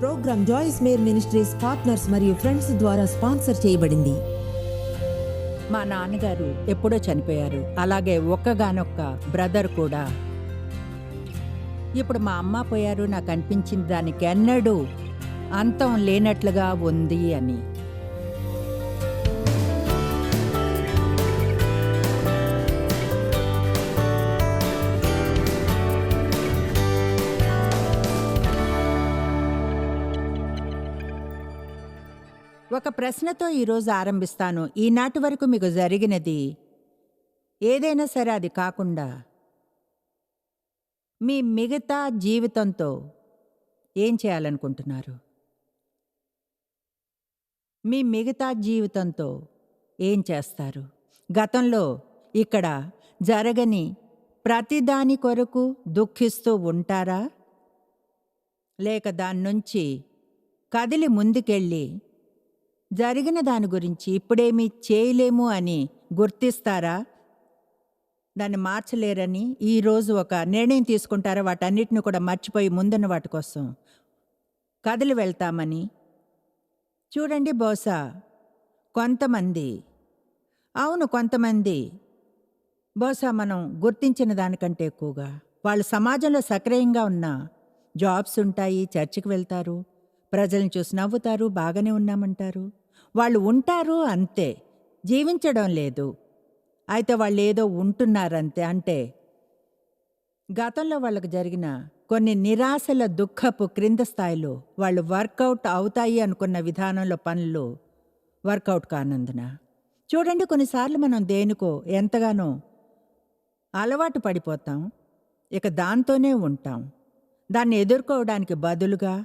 Programme Joyce Meyer Ministries partners మరియు friends ద్వారా sponsor చేయబడింది. మా నాన్నగారు ఎప్పుడో చనిపోయారు. అలాగే ఒక్కగానొక్క బ్రదర్ కూడా. ఇప్పుడు మా అమ్మ పోయారు. నాకు అనిపించింది దానికి ఎన్నడూ అంతం లేనట్లుగా ఉంది అని. ఒక ప్రశ్నతో ఈరోజు ఆరంభిస్తాను. ఈనాటి వరకు మీకు జరిగినది ఏదైనా సరే అది కాకుండా మీ మిగతా జీవితంతో ఏం చేయాలనుకుంటున్నారు? మీ మిగతా జీవితంతో ఏం చేస్తారు? గతంలో ఇక్కడ జరగని ప్రతిదాని కొరకు దుఃఖిస్తూ ఉంటారా? లేక దాని నుంచి కదిలి ముందుకెళ్ళి జరిగిన దాని గురించి ఇప్పుడేమీ చేయలేము అని గుర్తిస్తారా? దాన్ని మార్చలేరని ఈరోజు ఒక నిర్ణయం తీసుకుంటారా? వాటన్నిటిని కూడా మర్చిపోయి ముందున్న వాటి కోసం కదిలి వెళ్తామని. చూడండి బహుశా కొంతమంది. అవును కొంతమంది. బహుశా మనం గుర్తించిన దానికంటే ఎక్కువగా. వాళ్ళు సమాజంలో సక్రియంగా ఉన్న జాబ్స్ ఉంటాయి చర్చికి వెళ్తారు ప్రజల్ని చూసి నవ్వుతారు బాగానే ఉన్నామంటారు. వాళ్ళు ఉంటారు అంతే. జీవించడం లేదు. అయితే వాళ్ళు ఏదో ఉంటున్నారంతే అంటే గతంలో వాళ్ళకు జరిగిన కొన్ని నిరాశల దుఃఖపు క్రింద స్థాయిలో వాళ్ళు వర్కౌట్ అవుతాయి అనుకున్న విధానంలో పనులు వర్కౌట్ కానందున. చూడండి కొన్నిసార్లు మనం దేనికో ఎంతగానో అలవాటు పడిపోతాం. ఇక దాంతోనే ఉంటాం. దాన్ని ఎదుర్కోవడానికి బదులుగా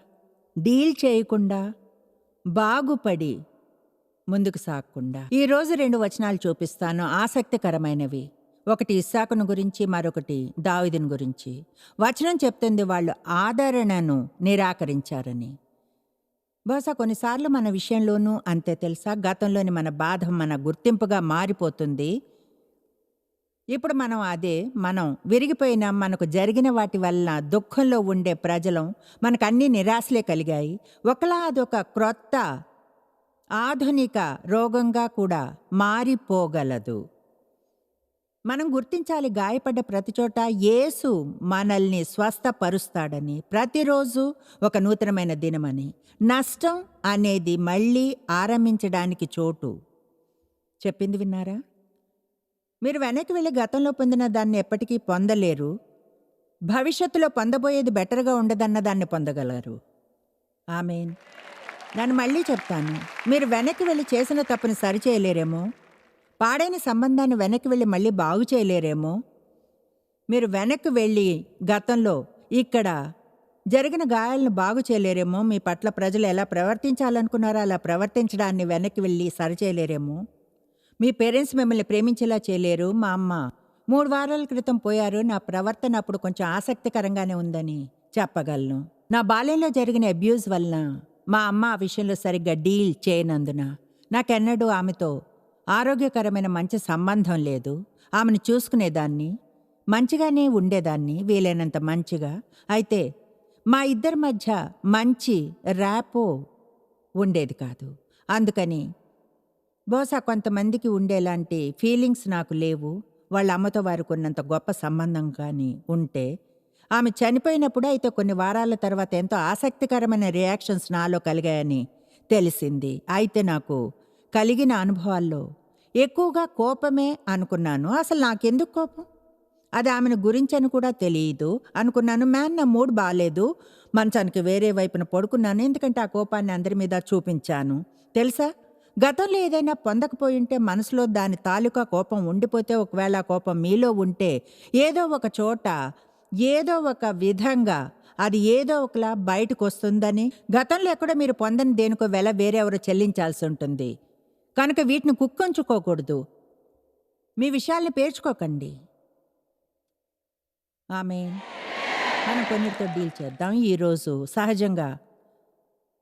డీల్ చేయకుండా బాగుపడి ముందుకు సాగకుండా. ఈరోజు రెండు వచనాలు చూపిస్తాను ఆసక్తికరమైనవి. ఒకటి ఇస్సాకును గురించి మరొకటి దావిదిని గురించి. వచనం చెప్తుంది వాళ్ళు ఆదరణను నిరాకరించారని. బహుశా కొన్నిసార్లు మన విషయంలోనూ అంతే తెలుసా? గతంలోని మన బాధ మన గుర్తింపుగా మారిపోతుంది. ఇప్పుడు మనం అదే మనం విరిగిపోయిన మనకు జరిగిన వాటి వల్ల దుఃఖంలో ఉండే ప్రజలం మనకు అన్ని నిరాశలే కలిగాయి. ఒకలా అదొక క్రొత్త ఆధునిక రోగంగా కూడా మారిపోగలదు. మనం గుర్తించాలి గాయపడ్డ ప్రతి చోట యేసు మనల్ని స్వస్థపరుస్తాడని ప్రతిరోజు ఒక నూతనమైన దినమని. నష్టం అనేది మళ్ళీ ఆరంభించడానికి చోటు. చెప్పింది విన్నారా? మీరు వెనక్కి వెళ్ళి గతంలో పొందిన దాన్ని ఎప్పటికీ పొందలేరు. భవిష్యత్తులో పొందబోయేది బెటర్గా ఉండదన్న దాన్ని పొందగలరు. ఆమెన్. నేను మళ్ళీ చెప్తాను. మీరు వెనక్కి వెళ్ళి చేసిన తప్పుని సరిచేయలేరేమో పాడైన సంబంధాన్ని వెనక్కి వెళ్ళి మళ్ళీ బాగు చేయలేరేమో? మీరు వెనక్కి వెళ్ళి గతంలో ఇక్కడ జరిగిన గాయాలను బాగు చేయలేరేమో? మీ పట్ల ప్రజలు ఎలా ప్రవర్తించాలనుకున్నారో అలా ప్రవర్తించడాన్ని వెనక్కి వెళ్ళి సరిచేయలేరేమో మీ పేరెంట్స్ మిమ్మల్ని ప్రేమించేలా చేయలేరు? మా అమ్మ మూడు వారాల క్రితం పోయారు. నా ప్రవర్తన అప్పుడు కొంచెం ఆసక్తికరంగానే ఉందని చెప్పగలను. నా బాల్యంలో జరిగిన అబ్యూస్ వలన మా అమ్మ ఆ విషయంలో సరిగ్గా డీల్ చేయనందున నాకెన్నడూ ఆమెతో ఆరోగ్యకరమైన మంచి సంబంధం లేదు. ఆమెను చూసుకునేదాన్ని మంచిగానే ఉండేదాన్ని వీలైనంత మంచిగా. అయితే మా ఇద్దరి మధ్య మంచి ర్యాపో ఉండేది కాదు. అందుకని బహుశా కొంతమందికి ఉండేలాంటి ఫీలింగ్స్ నాకు లేవు. వాళ్ళ అమ్మతో వారికి ఉన్నంత గొప్ప సంబంధం కానీ ఉంటే ఆమె చనిపోయినప్పుడు అయితే కొన్ని వారాల తర్వాత ఎంతో ఆసక్తికరమైన రియాక్షన్స్ నాలో కలిగాయని తెలిసింది. అయితే నాకు కలిగిన అనుభవాల్లో ఎక్కువగా కోపమే అనుకున్నాను. అసలు నాకెందుకు కోపం? అది ఆమెను గురించని కూడా తెలియదు. అనుకున్నాను మ్యాన్ నా మూడ్ బాగాలేదు మంచానికి వేరే వైపున పడుకున్నాను. ఎందుకంటే ఆ కోపాన్ని అందరి మీద చూపించాను. తెలుసా? గతంలో ఏదైనా పొందకపోయి ఉంటే మనసులో దాని తాలూకా కోపం ఉండిపోతే ఒకవేళ కోపం మీలో ఉంటే ఏదో ఒక చోట ఏదో ఒక విధంగా అది ఏదో ఒకలా బయటకు వస్తుందని గతంలో ఎక్కడో మీరు పొందని దేనికో వెల వేరెవరో చెల్లించాల్సి ఉంటుంది. కనుక వీటిని కుక్కంచుకోకూడదు. మీ విషయాల్ని పేర్చుకోకండి. ఆమె మనం కొన్నిటితో డీల్ చేద్దాం. ఈరోజు సహజంగా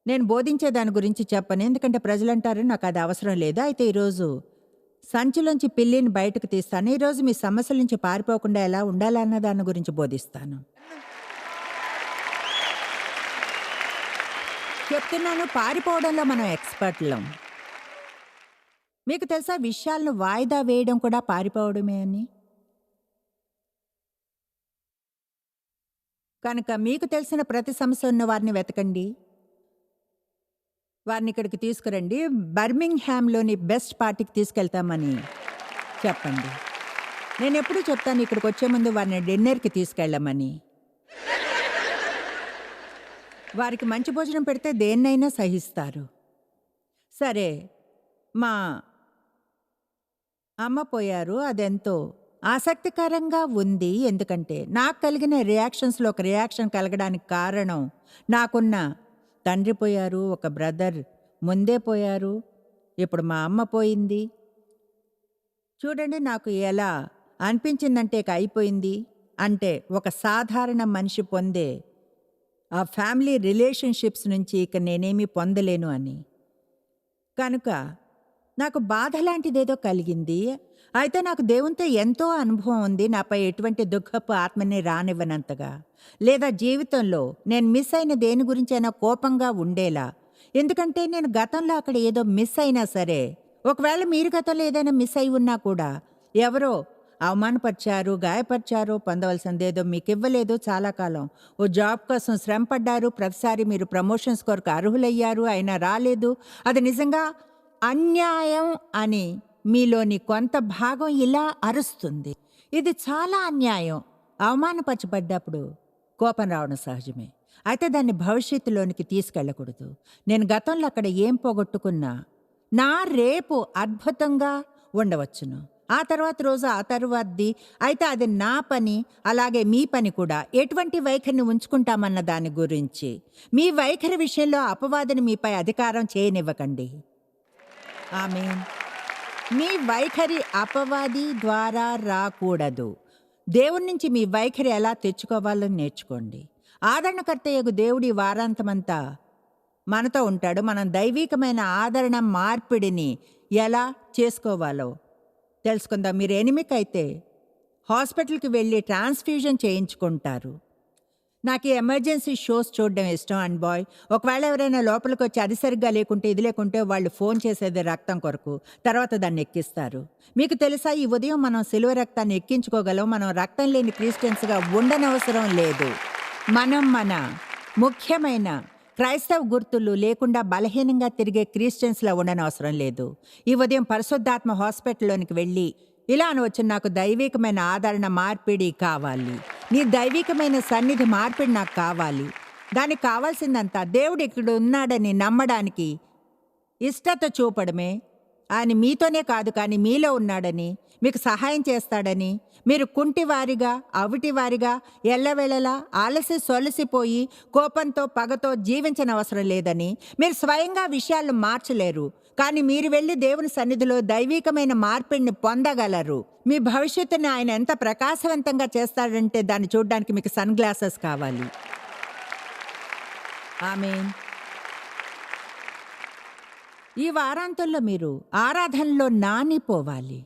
నేను బోధించే దాని గురించి చెప్పను. ఎందుకంటే ప్రజలంటారు నాకు అది అవసరం లేదు. అయితే ఈరోజు సంచిలోంచి పిల్లిని బయటకు తీస్తాను. ఈరోజు మీ సమస్యల నుంచి పారిపోకుండా ఎలా ఉండాలన్న దాని గురించి బోధిస్తాను. చెప్తున్నాను పారిపోవడంలో మనం ఎక్స్పర్ట్లం. మీకు తెలుసా విషయాలను వాయిదా వేయడం కూడా పారిపోవడమే అని? కనుక మీకు తెలిసిన ప్రతి సమస్య ఉన్న వారిని వెతకండి. వారిని ఇక్కడికి తీసుకురండి. బర్మింగ్ హ్యామ్లోని బెస్ట్ పార్టీకి తీసుకెళ్తామని చెప్పండి. నేను ఎప్పుడూ చెప్తాను ఇక్కడికి వచ్చే ముందు వారిని డిన్నర్కి తీసుకెళ్ళమని. వారికి మంచి భోజనం పెడితే దేన్నైనా సహిస్తారు. సరే మా అమ్మ పోయారు. అదెంతో ఆసక్తికరంగా ఉంది. ఎందుకంటే నాకు కలిగిన రియాక్షన్స్లో ఒక రియాక్షన్ కలగడానికి కారణం నాకున్న తండ్రి పోయారు ఒక బ్రదర్ ముందే పోయారు. ఇప్పుడు మా అమ్మ పోయింది. చూడండి నాకు ఎలా అనిపించిందంటే ఇక అయిపోయింది అంటే ఒక సాధారణ మనిషి పొందే ఆ ఫ్యామిలీ రిలేషన్షిప్స్ నుంచి ఇక నేనేమీ పొందలేను అని. కనుక నాకు బాధ లాంటిదేదో కలిగింది. అయితే నాకు దేవునితో ఎంతో అనుభవం ఉంది. నాపై ఎటువంటి దుఃఖపు ఆత్మని రానివ్వనంతగా. లేదా జీవితంలో నేను మిస్ అయిన దేని గురించైనా కోపంగా ఉండేలా. ఎందుకంటే నేను గతంలో అక్కడ ఏదో మిస్ అయినా సరే ఒకవేళ మీరు గతంలో ఏదైనా మిస్ అయి ఉన్నా కూడా ఎవరో అవమానపరిచారు గాయపరిచారు పొందవలసిందేదో మీకు ఇవ్వలేదు చాలా కాలం. ఓ జాబ్ కోసం శ్రమ పడ్డారు ప్రతిసారి మీరు ప్రమోషన్స్ కొరకు అర్హులయ్యారు అయినా రాలేదు. అది నిజంగా అన్యాయం అని మీలోని కొంత భాగం ఇలా అరుస్తుంది. ఇది చాలా అన్యాయం. అవమానపరచబడ్డప్పుడు కోపం రావడం సహజమే. అయితే దాన్ని భవిష్యత్తులోనికి తీసుకెళ్ళకూడదు. నేను గతంలో అక్కడ ఏం పోగొట్టుకున్నా నా రేపు అద్భుతంగా ఉండవచ్చును. ఆ తర్వాత రోజు ఆ తర్వాతది అయితే అది నా పని అలాగే మీ పని కూడా. ఎటువంటి వైఖరిని ఉంచుకుంటామన్న దాని గురించి. మీ వైఖరి విషయంలో అపవాదిని మీపై అధికారం చేయనివ్వకండి. ఆమె మీ వైఖరి అపవాది ద్వారా రాకూడదు. దేవుడి నుంచి మీ వైఖరి ఎలా తెచ్చుకోవాలని నేర్చుకోండి. ఆదరణకర్త యగు దేవుడి వారాంతమంతా మనతో ఉంటాడు. మనం దైవికమైన ఆదరణ మార్పిడిని ఎలా చేసుకోవాలో తెలుసుకుందాం. మీరు ఎనిమిక్ అయితే హాస్పిటల్కి వెళ్ళి ట్రాన్స్ఫ్యూజన్ చేయించుకుంటారు. నాకు ఈ ఎమర్జెన్సీ షోస్ చూడడం ఇష్టం అండ్ బాయ్. ఒకవేళ ఎవరైనా లోపలికి వచ్చి అది సరిగ్గా లేకుంటే ఇది లేకుంటే వాళ్ళు ఫోన్ చేసేది రక్తం కొరకు తర్వాత దాన్ని ఎక్కిస్తారు. మీకు తెలుసా ఈ ఉదయం మనం సిలువ రక్తాన్ని ఎక్కించుకోగలం మనం రక్తం లేని క్రిస్టియన్స్గా ఉండనవసరం లేదు. మనం మన ముఖ్యమైన క్రైస్తవ గుర్తులు లేకుండా బలహీనంగా తిరిగే క్రిస్టియన్స్లా ఉండనవసరం లేదు. ఈ ఉదయం పరిశుద్ధాత్మ హాస్పిటల్లోనికి వెళ్ళి ఇలా అనవచ్చు నాకు దైవికమైన ఆదరణ మార్పిడి కావాలి. నీ దైవికమైన సన్నిధి మార్పిడి నాకు కావాలి. దానికి కావాల్సిందంతా దేవుడు ఇక్కడ ఉన్నాడని నమ్మడానికి ఇష్టత చూపడమే. ఆయన మీతోనే కాదు కానీ మీలో ఉన్నాడని మీకు సహాయం చేస్తాడని మీరు కుంటివారిగా అవిటివారిగా ఎల్లవేళలా ఆలసి సొలసిపోయి కోపంతో పగతో జీవించనవసరం లేదని మీరు స్వయంగా విషయాలు మార్చలేరు. కానీ మీరు వెళ్ళి దేవుని సన్నిధిలో దైవికమైన మార్పిడిని పొందగలరు. మీ భవిష్యత్తుని ఆయన ఎంత ప్రకాశవంతంగా చేస్తాడంటే దాన్ని చూడడానికి మీకు సన్ గ్లాసెస్ కావాలి. ఆమె ఈ వారాంతంలో మీరు ఆరాధనలో నానిపోవాలి.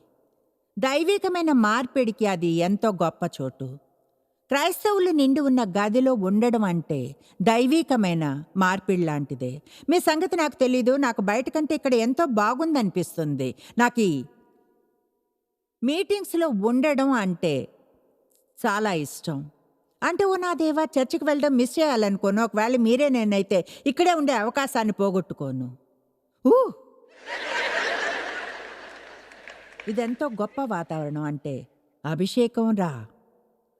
దైవికమైన మార్పిడికి అది ఎంతో గొప్ప చోటు. క్రైస్తవులు నిండి ఉన్న గదిలో ఉండడం అంటే దైవికమైన మార్పిడి లాంటిదే. మీ సంగతి నాకు తెలీదు నాకు బయట కంటే ఇక్కడ ఎంతో బాగుందనిపిస్తుంది. నాకు ఈ మీటింగ్స్లో ఉండడం అంటే చాలా ఇష్టం. అంటే ఓ నా దేవా చర్చికి వెళ్ళడం మిస్ చేయాలనుకోను. ఒకవేళ మీరే నేనైతే ఇక్కడే ఉండే అవకాశాన్ని పోగొట్టుకోను. ఊ. ఇదెంతో గొప్ప వాతావరణం అంటే అభిషేకం రా.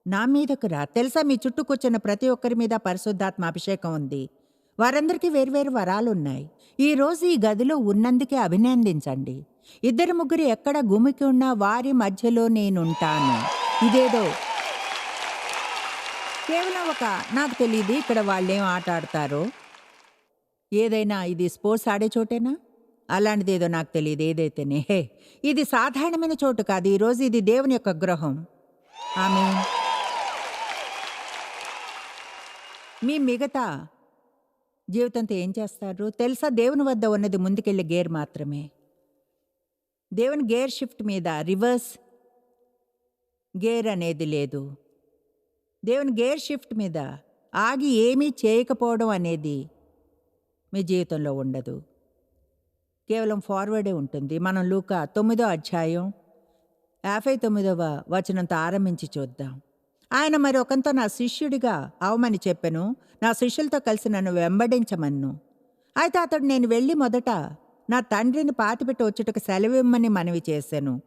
నా మీదకు రా. తెలుసా మీ చుట్టూ కూర్చున్న ప్రతి ఒక్కరి మీద పరిశుద్ధాత్మ అభిషేకం ఉంది. వారందరికీ వేర్వేరు వరాలున్నాయి. ఈరోజు ఈ గదిలో ఉన్నందుకే అభినందించండి. ఇద్దరు ముగ్గురు ఎక్కడ గుమికి ఉన్నా వారి మధ్యలో నేనుంటాను. ఇదేదో కేవలం ఒక నాకు తెలియదు ఇక్కడ వాళ్ళేం ఆట ఆడతారో. ఏదైనా ఇది స్పోర్ట్స్ ఆడే చోటేనా? అలాంటిది ఏదో నాకు తెలియదు ఏదైతేనే. హే ఇది సాధారణమైన చోటు కాదు. ఈరోజు ఇది దేవుని యొక్క గృహం ఆమె మీ మిగతా జీవితంతో ఏం చేస్తారు? తెలుసా దేవుని వద్ద ఉన్నది ముందుకెళ్ళే గేర్ మాత్రమే. దేవుని గేర్ షిఫ్ట్ మీద రివర్స్ గేర్ అనేది లేదు. దేవుని గేర్ షిఫ్ట్ మీద ఆగి ఏమీ చేయకపోవడం అనేది మీ జీవితంలో ఉండదు. కేవలం ఫార్వర్డే ఉంటుంది. మనం లూక తొమ్మిదో అధ్యాయం యాభై తొమ్మిదవ వచనంతో ఆరంభించి చూద్దాం. ఆయన మరి ఒకంతో నా శిష్యుడిగా అవమని చెప్పెను. నా శిష్యులతో కలిసి నన్ను వెంబడించమన్ను. అయితే అతడు నేను వెళ్ళి మొదట నా తండ్రిని పాతిపెట్టి వచ్చుటకు సెలవిమ్మని మనవి చేశాను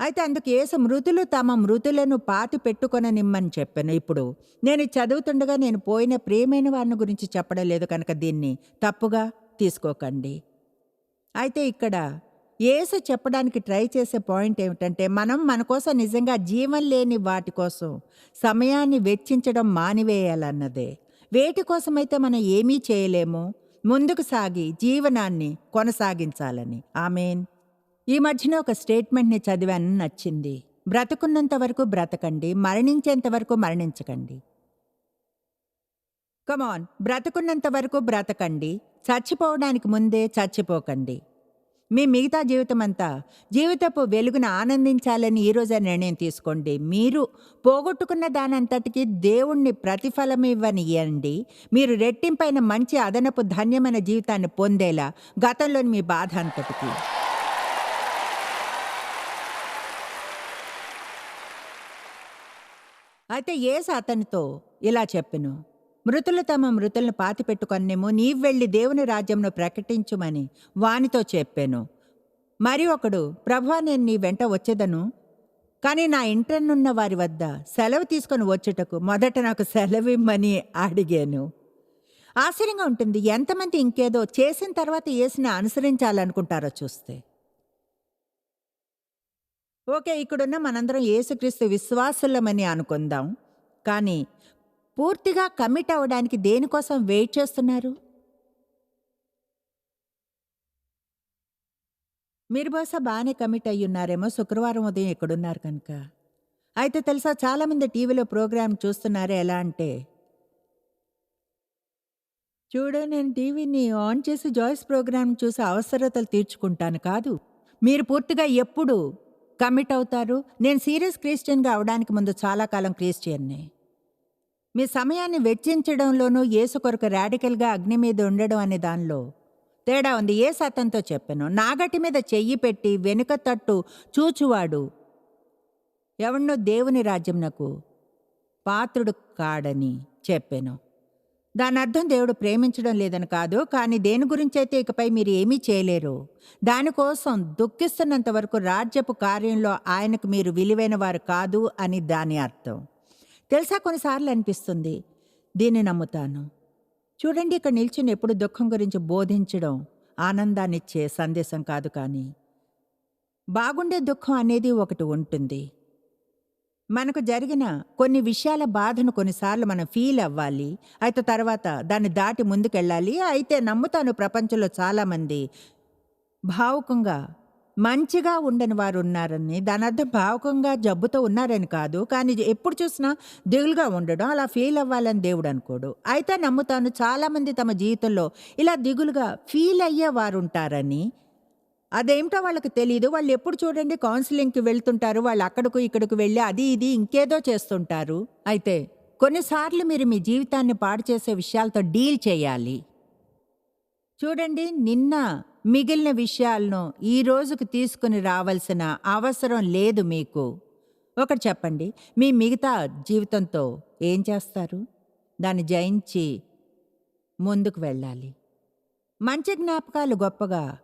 అయితే అందుకు యేసు మృతులు తమ మృతులను పాతి పెట్టుకొననిమ్మని చెప్పాను. ఇప్పుడు నేను చదువుతుండగా నేను పోయిన ప్రియమైన వారిని గురించి చెప్పడం లేదు కనుక దీన్ని తప్పుగా తీసుకోకండి. అయితే ఇక్కడ యేసు చెప్పడానికి ట్రై చేసే పాయింట్ ఏమిటంటే మనం మన కోసం నిజంగా జీవం లేని వాటి కోసం సమయాన్ని వెచ్చించడం మానివేయాలన్నదే. వేటి కోసమైతే మనం ఏమీ చేయలేము. ముందుకు సాగి జీవనాన్ని కొనసాగించాలని. ఆమెన్. ఈ మధ్యన ఒక స్టేట్మెంట్ని చదివాను నచ్చింది. బ్రతకున్నంత వరకు బ్రతకండి మరణించేంత వరకు మరణించకండి. కమాన్ బ్రతకున్నంత వరకు బ్రతకండి చచ్చిపోవడానికి ముందే చచ్చిపోకండి. మీ మిగతా జీవితం అంతా జీవితపు వెలుగును ఆనందించాలని ఈరోజే నిర్ణయం తీసుకోండి. మీరు పోగొట్టుకున్న దానంతటికి దేవుణ్ణి ప్రతిఫలం ఇవ్వనియండి మీరు రెట్టింపైన మంచి అదనపు ధన్యమైన జీవితాన్ని పొందేలా గతంలోని మీ బాధ అంతటికి. అయితే ఏసు అతనితో ఇలా చెప్పెను మృతులు తమ మృతులను పాతిపెట్టుకొనేమో నీవు వెళ్ళి దేవుని రాజ్యంను ప్రకటించుమని వానితో చెప్పాను. మరి ఒకడు ప్రభా నేను నీ వెంట వచ్చేదను కానీ నా ఇంటనున్న వారి వద్ద సెలవు తీసుకొని వచ్చుటకు మొదట నాకు సెలవిమ్మని అడిగాను. ఆశ్చర్యంగా ఉంటుంది ఎంతమంది ఇంకేదో చేసిన తర్వాత ఏసుని అనుసరించాలనుకుంటారో చూస్తే. ఓకే ఇక్కడున్న మనందరం యేసుక్రీస్తు విశ్వాసులమని అనుకుందాం. కానీ పూర్తిగా కమిట్ అవ్వడానికి దేనికోసం వెయిట్ చేస్తున్నారు? మీరు బహుశా బాగానే కమిట్ అయ్యి ఉన్నారేమో శుక్రవారం ఉదయం ఇక్కడున్నారు కనుక. అయితే తెలుసా చాలామంది టీవీలో ప్రోగ్రాం చూస్తున్నారే ఎలా అంటే చూడు నేను టీవీని ఆన్ చేసి జాయిస్ ప్రోగ్రాం చూసి అవసరతలు తీర్చుకుంటాను కాదు. మీరు పూర్తిగా ఎప్పుడు కమిట్ అవుతారు. నేను సీరియస్ క్రిస్టియన్గా అవడానికి ముందు చాలా కాలం క్రిస్టియన్నే. మీ సమయాన్ని వెచ్చించడంలోనూ యేసు కొరకు రాడికల్గా అగ్ని మీద ఉండడం అనే దానిలో తేడా ఉంది. ఏ సతంతో చెప్పాను. నాగటి మీద చెయ్యి పెట్టి వెనుక తట్టు చూచువాడు ఎవన్నో దేవుని రాజ్యంనకు పాత్రుడు కాడని చెప్పాను. దాని అర్థం దేవుడు ప్రేమించడం లేదని కాదు కానీ దేని గురించి అయితే ఇకపై మీరు ఏమీ చేయలేరు దానికోసం దుఃఖిస్తున్నంత వరకు రాజ్యపు కార్యంలో ఆయనకు మీరు విలువైన వారు కాదు అని దాని అర్థం. తెలుసా? కొన్నిసార్లు అనిపిస్తుంది దీన్ని నమ్ముతాను. చూడండి ఇక్కడ నిల్చుని ఎప్పుడు దుఃఖం గురించి బోధించడం ఆనందాన్నిచ్చే సందేశం కాదు కానీ బాగుండే దుఃఖం అనేది ఒకటి ఉంటుంది. మనకు జరిగిన కొన్ని విషయాల బాధను కొన్నిసార్లు మనం ఫీల్ అవ్వాలి. అయితే తర్వాత దాన్ని దాటి ముందుకెళ్ళాలి. అయితే నమ్ముతాను ప్రపంచంలో చాలామంది భావుకంగా మంచిగా ఉండని వారు ఉన్నారని. దాని అర్థం భావకంగా జబ్బుతో ఉన్నారని కాదు. కానీ ఎప్పుడు చూసినా దిగులుగా ఉండడం అలా ఫీల్ అవ్వాలని దేవుడు అనుకోడు. అయితే నమ్ముతాను చాలామంది తమ జీవితంలో ఇలా దిగులుగా ఫీల్ అయ్యే వారు ఉంటారని అదేమిటో వాళ్ళకి తెలియదు వాళ్ళు ఎప్పుడు చూడండి కౌన్సిలింగ్కి వెళ్తుంటారు. వాళ్ళు అక్కడకు ఇక్కడకు వెళ్ళి అది ఇది ఇంకేదో చేస్తుంటారు. అయితే కొన్నిసార్లు మీరు మీ జీవితాన్ని పాడు చేసే విషయాలతో డీల్ చేయాలి. చూడండి నిన్న మిగిలిన విషయాలను ఈ రోజుకు తీసుకుని రావాల్సిన అవసరం లేదు మీకు. ఒకటి చెప్పండి. మీ మిగతా జీవితంతో ఏం చేస్తారు? దాన్ని జయించి ముందుకు వెళ్ళాలి. మంచి జ్ఞాపకాలు గొప్పగా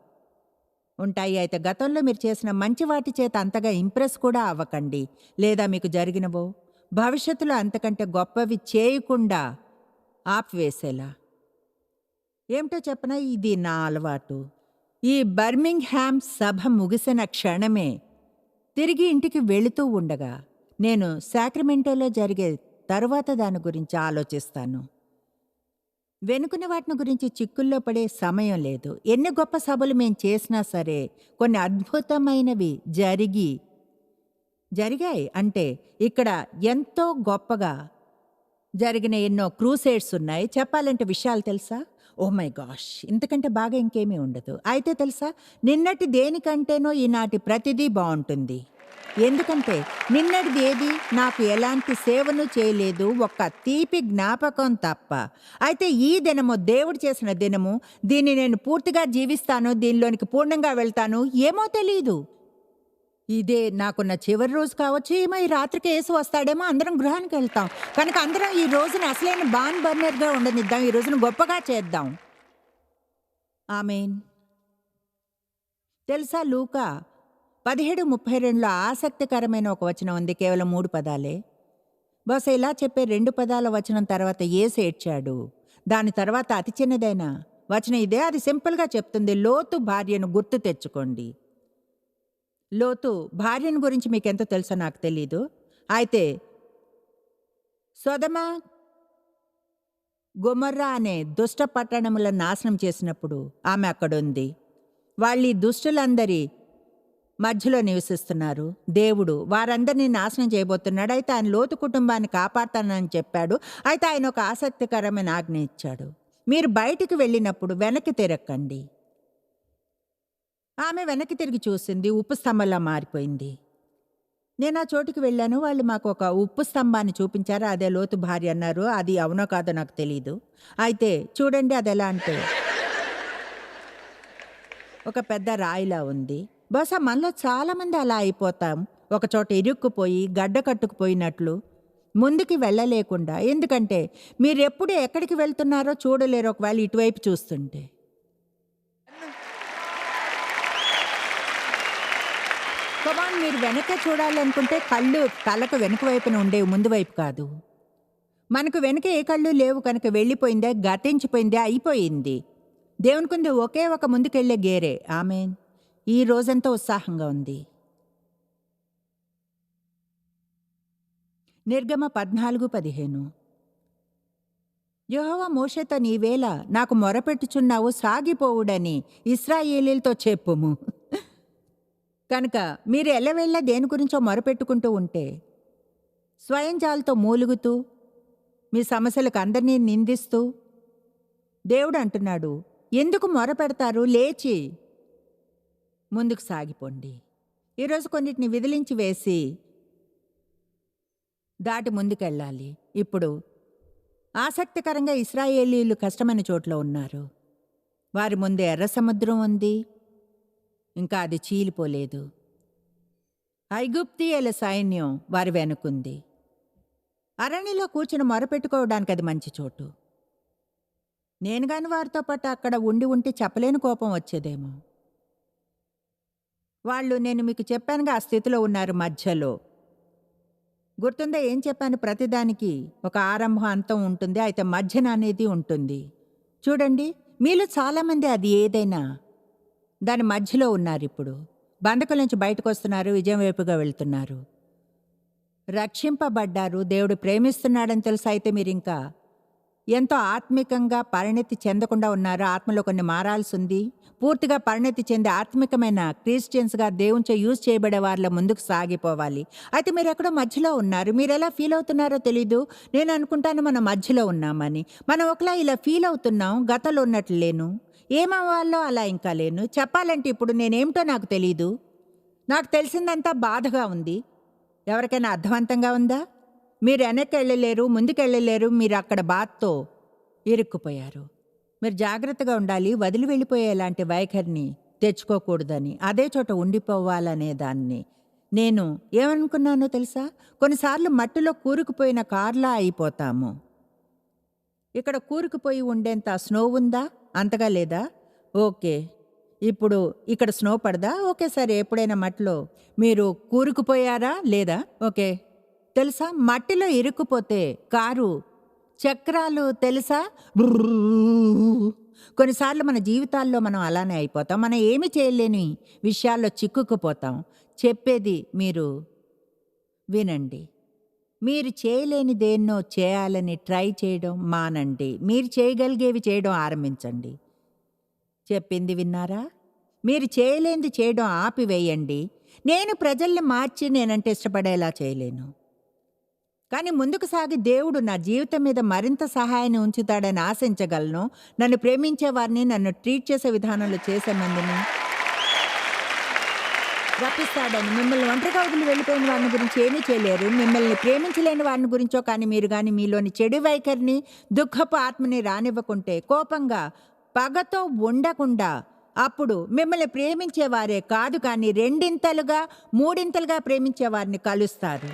ఉంటాయి. అయితే గతంలో మీరు చేసిన మంచి వాటి చేత అంతగా ఇంప్రెస్ కూడా అవ్వకండి. లేదా మీకు జరిగినవో? భవిష్యత్తులో అంతకంటే గొప్పవి చేయకుండా ఆపివేసేలా? ఏమిటో చెప్పనా? ఇది నా అలవాటు. ఈ బర్మింగ్హామ్ సభ ముగిసిన క్షణమే తిరిగి ఇంటికి వెళుతూ ఉండగా నేను శాక్రమెంటోలో జరిగే తరువాత దాని గురించి ఆలోచిస్తాను. వెనుకున్న వాటిని గురించి చిక్కుల్లో పడే సమయం లేదు. ఎన్ని గొప్ప సభలు మేము చేసినా సరే కొన్ని అద్భుతమైనవి జరిగి జరిగాయి. అంటే ఇక్కడ ఎంతో గొప్పగా జరిగిన ఎన్నో క్రూసేడ్స్ ఉన్నాయి. చెప్పాలంటే విషయాలు తెలుసా? Oh my gosh! ఇంతకంటే బాగా ఇంకేమీ ఉండదు. అయితే తెలుసా? నిన్నటి దేనికంటేనో ఈనాటి ప్రతిదీ బాగుంటుంది. ఎందుకంటే నిన్నటిది ఏది? నాకు ఎలాంటి సేవను చేయలేదు. ఒక్క తీపి జ్ఞాపకం తప్ప. అయితే ఈ దినము దేవుడు చేసిన దినము దీన్ని నేను పూర్తిగా జీవిస్తాను దీనిలోనికి పూర్ణంగా వెళ్తాను. ఏమో తెలియదు ఇదే నాకున్న చివరి రోజు కావచ్చు ఏమో ఈ రాత్రికి వేసి వస్తాడేమో అందరం గృహానికి వెళ్తాం. కనుక అందరం ఈ రోజున అసలైన బాన్ బర్నర్గా ఉండనిద్దాం ఈ రోజును గొప్పగా చేద్దాం. ఆమెన్. తెలుసా లూకా? పదిహేడు ముప్పై రెండులో ఆసక్తికరమైన ఒక వచనం ఉంది కేవలం మూడు పదాలే. బహుశా ఇలా చెప్పే రెండు పదాల వచనం తర్వాత ఏసు ఏడ్చాడు. దాని తర్వాత అతి చిన్నదైన వచనం ఇదే అది సింపుల్గా చెప్తుంది లోతు భార్యను గుర్తు తెచ్చుకోండి. లోతు భార్యను గురించి మీకెంతో తెలుసో నాకు తెలీదు. అయితే సొదమ గుమర్రా అనే దుష్ట పట్టణములను నాశనం చేసినప్పుడు ఆమె అక్కడుంది. వాళ్ళీ దుష్టులందరి మధ్యలో నివసిస్తున్నారు. దేవుడు వారందరినీ నాశనం చేయబోతున్నాడు. అయితే ఆయన లోతు కుటుంబాన్ని కాపాడుతానని చెప్పాడు. అయితే ఆయన ఒక ఆసక్తికరమైన ఆజ్ఞ ఇచ్చాడు. మీరు బయటికి వెళ్ళినప్పుడు వెనక్కి తిరక్కండి. ఆమె వెనక్కి తిరిగి చూసింది. ఉప్పు స్తంభంలా మారిపోయింది. నేను ఆ చోటుకి వెళ్ళాను. వాళ్ళు మాకు ఒక ఉప్పు స్తంభాన్ని చూపించారు. అదే లోతు భార్య అన్నారు. అది అవునో కాదో నాకు తెలియదు అయితే చూడండి అది ఎలా అంటే ఒక పెద్ద రాయిలా ఉంది. బహుశా మనలో చాలామంది అలా అయిపోతాం. ఒక చోట ఇరుక్కుపోయి గడ్డ కట్టుకుపోయినట్లు ముందుకి వెళ్ళలేకుండా. ఎందుకంటే మీరు ఎప్పుడు ఎక్కడికి వెళ్తున్నారో చూడలేరు ఒకవేళ ఇటువైపు చూస్తుంటే. కమాన్ మీరు వెనకే చూడాలనుకుంటే కళ్ళు కళ్ళకు వెనుక వైపున ఉండేవి ముందు వైపు కాదు. మనకు వెనుక ఏ కళ్ళు లేవు కనుక వెళ్ళిపోయిందే గతించిపోయిందే అయిపోయింది. దేవునికుంది ఒకే ఒక ముందుకెళ్ళే గేరే. ఆమె ఈ రోజంతా ఉత్సాహంగా ఉంది. నిర్గమ పద్నాలుగు పదిహేను. యెహోవా మోషేతో నీవేళ నాకు మొరపెట్టుచున్నావు సాగిపోవుడని ఇస్రాయేలీలతో చెప్పుము. కనుక మీరు ఎల్లవేళ్ళ దేని గురించో మొరపెట్టుకుంటూ ఉంటే స్వయంజాలతో మూలుగుతూ మీ సమస్యలకు అందరినీ నిందిస్తూ దేవుడు అంటున్నాడు ఎందుకు మొరపెడతారు? లేచి ముందుకు సాగిపోండి. ఈరోజు కొన్నిటిని విదిలించి వేసి దాటి ముందుకెళ్ళాలి. ఇప్పుడు ఆసక్తికరంగా ఇస్రాయేలీలు కష్టమైన చోట్ల ఉన్నారు. వారి ముందే ఎర్ర సముద్రం ఉంది. ఇంకా అది చీలిపోలేదు. ఐగుప్తియల సైన్యం వారి వెనుకుంది. అరణ్యలో కూర్చుని మొరపెట్టుకోవడానికి అది మంచి చోటు. నేను కాని వారితో పాటు అక్కడ ఉండి ఉంటే చెప్పలేని కోపం వచ్చేదేమో. వాళ్ళు నేను మీకు చెప్పానుగా ఆ స్థితిలో ఉన్నారు మధ్యలో. గుర్తుందా? ఏం చెప్పాను? ప్రతిదానికి ఒక ఆరంభం అంతం ఉంటుంది. అయితే మధ్యన అనేది ఉంటుంది. చూడండి మీలో చాలామంది అది ఏదైనా దాని మధ్యలో ఉన్నారు ఇప్పుడు. బంధకుల నుంచి బయటకు వస్తున్నారు విజయం వైపుగా వెళ్తున్నారు. రక్షింపబడ్డారు. దేవుడు ప్రేమిస్తున్నాడని తెలుసు? అయితే మీరు ఇంకా ఎంతో ఆత్మికంగా పరిణతి చెందకుండా ఉన్నారు. ఆత్మలో కొన్ని మారాల్సి ఉంది. పూర్తిగా పరిణతి చెంది ఆత్మికమైన క్రిస్టియన్స్గా దేవునిచే యూజ్ చేయబడే వారిలో ముందుకు సాగిపోవాలి. అయితే మీరు ఎక్కడో మధ్యలో ఉన్నారు. మీరు ఎలా ఫీల్ అవుతున్నారో తెలీదు. నేను అనుకుంటాను మనం మధ్యలో ఉన్నామని. మనం ఒకలా ఇలా ఫీల్ అవుతున్నాం. గతంలో ఉన్నట్లు లేను. ఏమవ్వాలో అలా ఇంకా లేను. చెప్పాలంటే ఇప్పుడు నేనేమిటో నాకు తెలీదు. నాకు తెలిసిందంతా బాధగా ఉంది. ఎవరికైనా అర్థవంతంగా ఉందా? మీరు వెనక్కి వెళ్ళలేరు ముందుకెళ్ళలేరు మీరు అక్కడ బాత్తో ఇరుక్కుపోయారు. మీరు జాగ్రత్తగా ఉండాలి వదిలి వెళ్ళిపోయేలాంటి వైఖరిని తెచ్చుకోకూడదని అదే చోట ఉండిపోవాలనే దాన్ని నేను ఏమనుకున్నానో తెలుసా? కొన్నిసార్లు మట్టిలో కూరుకుపోయిన కార్లా అయిపోతాము. ఇక్కడ కూరుకుపోయి ఉండేంత స్నో ఉందా? అంతగా లేదా? ఓకే. ఇప్పుడు ఇక్కడ స్నో పడదా? ఓకే సరే. ఎప్పుడైనా మట్టిలో మీరు కూరుకుపోయారా? లేదా? ఓకే. తెలుసా? మట్టిలో ఇరుక్కుపోతే కారు చక్రాలు తెలుసా? కొన్నిసార్లు మన జీవితాల్లో మనం అలానే అయిపోతాం. మనం ఏమి చేయలేని విషయాల్లో చిక్కుకుపోతాం. చెప్పేది మీరు వినండి. మీరు చేయలేని దేన్నో చేయాలని ట్రై చేయడం మానండి. మీరు చేయగలిగేవి చేయడం ఆరంభించండి. చెప్పింది విన్నారా? మీరు చేయలేనిది చేయడం ఆపివేయండి. నేను ప్రజల్ని మార్చి నేనంటే ఇష్టపడేలా చేయలేను. కానీ ముందుకు సాగి దేవుడు నా జీవితం మీద మరింత సహాయాన్ని ఉంచుతాడని ఆశించగలను. నన్ను ప్రేమించే వారిని నన్ను ట్రీట్ చేసే విధానంలో చేసే మందిని రప్పిస్తాడని మిమ్మల్ని ఒంటరిగా వదిలి వెళ్ళిపోయిన వారిని గురించి ఏమీ చేయలేరు. మిమ్మల్ని ప్రేమించలేని వారిని గురించో కానీ మీరు కానీ మీలోని చెడు వైఖరిని దుఃఖపు ఆత్మని రానివ్వకుంటే కోపంగా పగతో ఉండకుండా అప్పుడు మిమ్మల్ని ప్రేమించేవారే కాదు కానీ రెండింతలుగా మూడింతలుగా ప్రేమించే వారిని కలుస్తారు.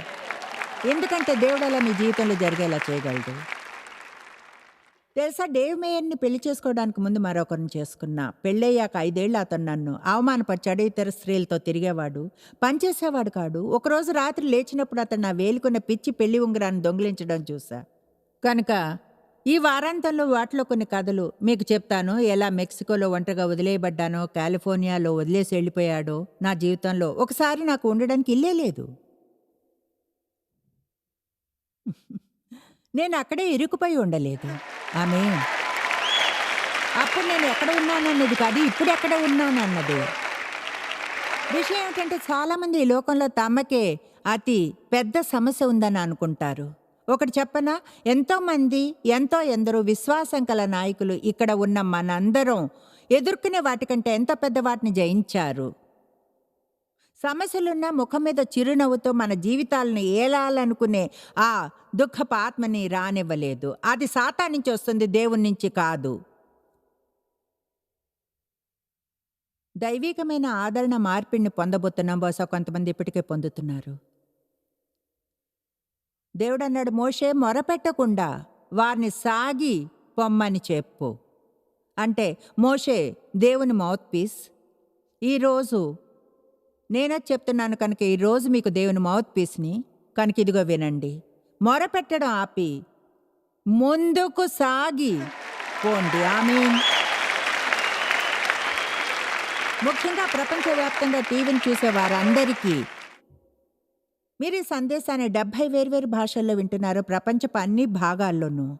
ఎందుకంటే దేవుడు అలా మీ జీవితంలో జరిగేలా చేయగలడు. తెలుసా డేవ్ మేయర్ని పెళ్ళి చేసుకోవడానికి ముందు మరొకరిని చేసుకున్నా. పెళ్ళయ్యాక ఐదేళ్ళు అతను నన్ను అవమానపరిచాడు ఇతర స్త్రీలతో తిరిగేవాడు పనిచేసేవాడు కాడు. ఒకరోజు రాత్రి లేచినప్పుడు అతను నా వేలుకున్న పిచ్చి పెళ్ళి ఉంగరాన్ని దొంగిలించడం చూసా కనుక ఈ వారాంతంలో వాటిలో కొన్ని కథలు మీకు చెప్తాను. ఎలా మెక్సికోలో ఒంటరిగా వదిలేయబడ్డానో కాలిఫోర్నియాలో వదిలేసి వెళ్ళిపోయాడో నా జీవితంలో. ఒకసారి నాకు ఉండడానికి ఇల్లే లేదు. నేను అక్కడే ఇరుకుపోయి ఉండలేదు. ఆమె అప్పుడు నేను ఎక్కడ ఉన్నానన్నది కాదు ఇప్పుడు ఎక్కడ ఉన్నానన్నది. విషయం ఏమిటంటే చాలామంది ఈ లోకంలో తమకే అతి పెద్ద సమస్య ఉందని అనుకుంటారు. ఒకటి చెప్పనా? ఎంతోమంది ఎంతో ఎందరో విశ్వాసం కల నాయకులు ఇక్కడ ఉన్న మనందరం ఎదుర్కొనే వాటికంటే ఎంత పెద్ద వాటిని జయించారు? సమస్యలున్న ముఖం మీద చిరునవ్వుతో మన జీవితాలను ఏలాలనుకునే ఆ దుఃఖపు ఆత్మని రానివ్వలేదు. అది సాతా నుంచి వస్తుంది దేవుని నుంచి కాదు. దైవికమైన ఆదరణ మార్పిడిని పొందబోతున్నాం. బహుశా కొంతమంది ఇప్పటికే పొందుతున్నారు. దేవుడు అన్నాడు మోషే మొరపెట్టకుండా వారిని సాగి పొమ్మని చెప్పు. అంటే మోషే దేవుని మౌత్ పీస్ ఈరోజు నేనే చెప్తున్నాను కనుక ఈరోజు మీకు దేవుని మౌత్ పీస్ని కనుక ఇదిగో వినండి. మొరపెట్టడం ఆపి ముందుకు సాగి పోండి. ఆమె ముఖ్యంగా ప్రపంచవ్యాప్తంగా టీవీని చూసే వారందరికీ మీరు ఈ సందేశాన్ని డెబ్భై వేర్వేరు భాషల్లో వింటున్నారు ప్రపంచపు అన్ని భాగాల్లోనూ.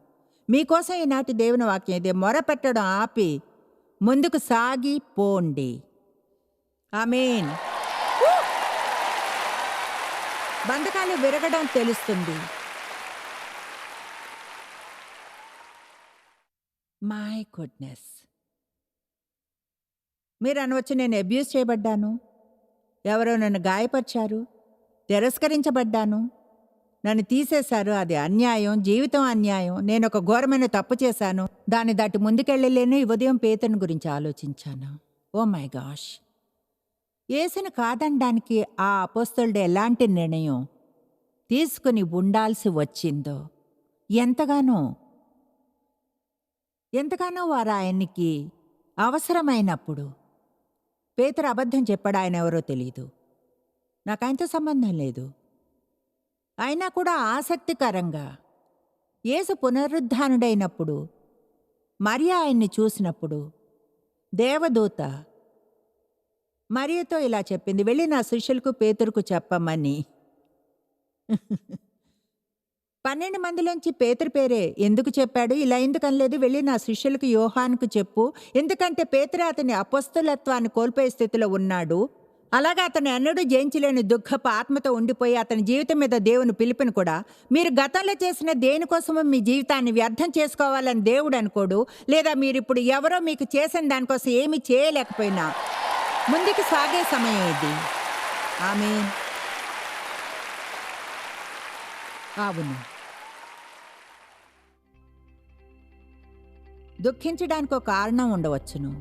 మీకోసం ఈనాటి దేవుని వాక్యం ఇది. మొరపెట్టడం ఆపి ముందుకు సాగి పోండి. ఆమెన్. బంధకాలు విరగడం తెలుస్తుంది. మై గుడ్నెస్ మీరు అనవచ్చు నేను అబ్యూస్ చేయబడ్డాను. ఎవరో నన్ను గాయపరిచారు. తిరస్కరించబడ్డాను. నన్ను తీసేశారు. అది అన్యాయం జీవితం అన్యాయం. నేను ఒక ఘోరమైన తప్పు చేశాను. దాన్ని దాటి ముందుకెళ్ళలేను. ఈ ఉదయం పేతను గురించి ఆలోచించాను. ఓ మై గాష్ యేసును కాదనడానికి ఆ అపోస్తలుడు ఎలాంటి నిర్ణయం తీసుకుని ఉండాల్సి వచ్చిందో? ఎంతగానో? ఎంతగానో వారు ఆయన్నికి అవసరమైనప్పుడు. పేతురు అబద్ధం చెప్పాడు ఆయన ఎవరో తెలియదు నాకు ఆయనతో సంబంధం లేదు. అయినా కూడా ఆసక్తికరంగా యేసు పునరుద్ధానుడైనప్పుడు మరియా ఆయన్ని చూసినప్పుడు దేవదూత మరియతో ఇలా చెప్పింది. వెళ్ళి నా శిష్యులకు పేతురుకు చెప్పమని. పన్నెండు మందిలోంచి పేతురు పేరే ఎందుకు చెప్పాడు? ఇలా ఎందుకు అనలేదు? వెళ్ళి నా శిష్యులకు యోహాన్కు చెప్పు. ఎందుకంటే పేతురు అతని అపస్తులత్వాన్ని కోల్పోయే స్థితిలో ఉన్నాడు. అలాగా అతను ఎన్నడూ జయించలేని దుఃఖపు ఆత్మతో ఉండిపోయి అతని జీవితం మీద దేవుని పిలుపుని కూడా మీరు గతంలో చేసిన దేనికోసమో మీ జీవితాన్ని వ్యర్థం చేసుకోవాలని దేవుడు అనుకోడు. లేదా మీరు ఇప్పుడు ఎవరో మీకు చేసిన దానికోసం ఏమీ చేయలేకపోయినా ముందుకు సాగే సమయం ఇది ఆమె అవును దుఃఖించడానికి ఒక కారణం ఉండవచ్చును.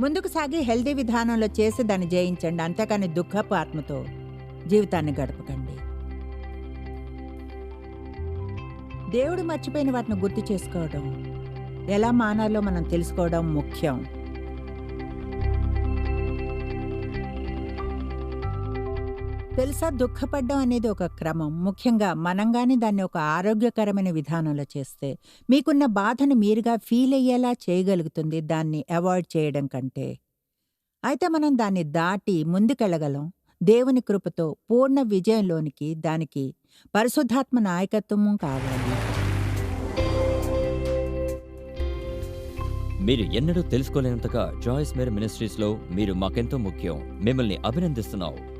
ముందుకు సాగి హెల్దీ విధానంలో చేసి దాన్ని జయించండి. అంతేకాని దుఃఖపు ఆత్మతో జీవితాన్ని గడపకండి. దేవుడు మర్చిపోయిన వాటిని గుర్తు చేసుకోవడం ఎలా మానాలో మనం తెలుసుకోవడం ముఖ్యం. తెలుసా దుఃఖపడ్డం అనేది ఒక క్రమం. ముఖ్యంగా మనంగానే దాన్ని ఒక ఆరోగ్యకరమైన విధానంలో చేస్తే మీకున్న బాధను మీరుగా ఫీల్ అయ్యేలా చేయగలుగుతుంది దాన్ని అవాయిడ్ చేయడం కంటే. అయితే మనం దాన్ని దాటి ముందుకెళ్ళగలం. దేవుని కృపతో పూర్ణ విజయంలోనికి దానికి పరిశుద్ధాత్మ నాయకత్వము కావాలి. మీరు ఎన్నడూ తెలుసుకోలేనంతగా జాయిస్ మేర్ మినిస్ట్రీస్లో మీరు మాకెంతో ముఖ్యం. మిమ్మల్ని అభినందిస్తున్నాం.